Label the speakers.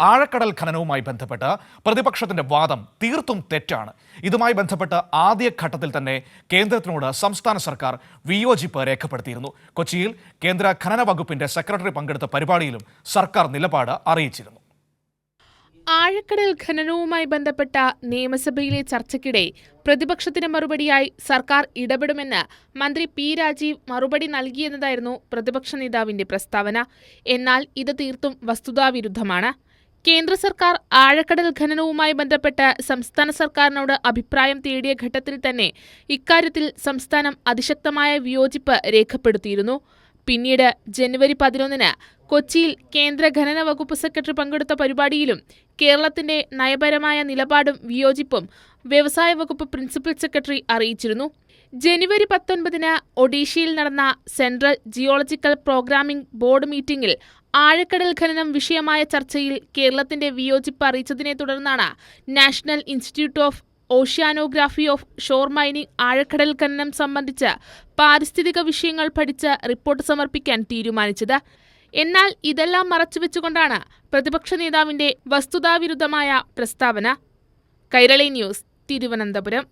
Speaker 1: ആഴക്കടൽ ഖനനവുമായി ബന്ധപ്പെട്ട് പ്രതിപക്ഷത്തിന്റെ വാദം തീർത്തും തെറ്റാണ്. ഇതുമായി ബന്ധപ്പെട്ട് ആദ്യഘട്ടത്തിൽ തന്നെ കേന്ദ്രത്തിനോട് സംസ്ഥാന സർക്കാർ വിയോജിപ്പ് രേഖപ്പെടുത്തിയിരുന്നു. കൊച്ചിയിൽ കേന്ദ്ര ഖനന വകുപ്പിന്റെ സെക്രട്ടറി പങ്കെടുത്ത പരിപാടിയിലും സർക്കാർ നിലപാട് അറിയിച്ചിരുന്നു.
Speaker 2: ആഴക്കടൽ ഖനനവുമായി ബന്ധപ്പെട്ട നിയമസഭയിലെ ചർച്ചയ്ക്കിടെ പ്രതിപക്ഷത്തിന് മറുപടിയായി സർക്കാർ ഇടപെടുമെന്ന് മന്ത്രി പി രാജീവ് മറുപടി നൽകിയെന്നതായിരുന്നു പ്രതിപക്ഷ നേതാവിന്റെ പ്രസ്താവന. എന്നാൽ ഇത് തീർത്തും വസ്തുതാവിരുദ്ധമാണ്. കേന്ദ്ര സർക്കാർ ആഴക്കടൽ ഖനനവുമായി ബന്ധപ്പെട്ട് സംസ്ഥാന സർക്കാരിനോട് അഭിപ്രായം തേടിയ ഘട്ടത്തിൽ തന്നെ ഇക്കാര്യത്തിൽ സംസ്ഥാനം അതിശക്തമായ വിയോജിപ്പ് രേഖപ്പെടുത്തിയിരുന്നു. പിന്നീട് ജനുവരി പതിനൊന്നിന് കൊച്ചിയിൽ കേന്ദ്ര ഖനന വകുപ്പ് സെക്രട്ടറി പങ്കെടുത്ത പരിപാടിയിലും കേരളത്തിന്റെ നയപരമായ നിലപാടും വിയോജിപ്പും വ്യവസായ വകുപ്പ് പ്രിൻസിപ്പൽ സെക്രട്ടറി അറിയിച്ചിരുന്നു. ജനുവരി പത്തൊൻപതിന് ഒഡീഷയിൽ നടന്ന സെൻട്രൽ ജിയോളജിക്കൽ പ്രോഗ്രാമിംഗ് ബോർഡ് മീറ്റിംഗിൽ ആഴക്കടൽ ഖനനം വിഷയമായ ചർച്ചയിൽ കേരളത്തിന്റെ വിയോജിപ്പ് അറിയിച്ചതിനെ തുടർന്നാണ് national institute of oceanography offshore mining ആഴക്കടൽ ഖനനം സംബന്ധിച്ച് പാരിസ്ഥിതിക വിഷയങ്ങൾ പഠിച്ച് റിപ്പോർട്ട് സമർപ്പിക്കാൻ തീരുമാനിച്ചത്. എന്നാൽ ഇതെല്ലാം മറച്ചുവെച്ചുകൊണ്ടാണ് പ്രതിപക്ഷ നേതാവിന്റെ വസ്തുതാവിരുദ്ധമായ പ്രസ്താവന. കൈരളി ന്യൂസ് തിരുവനന്തപുരം.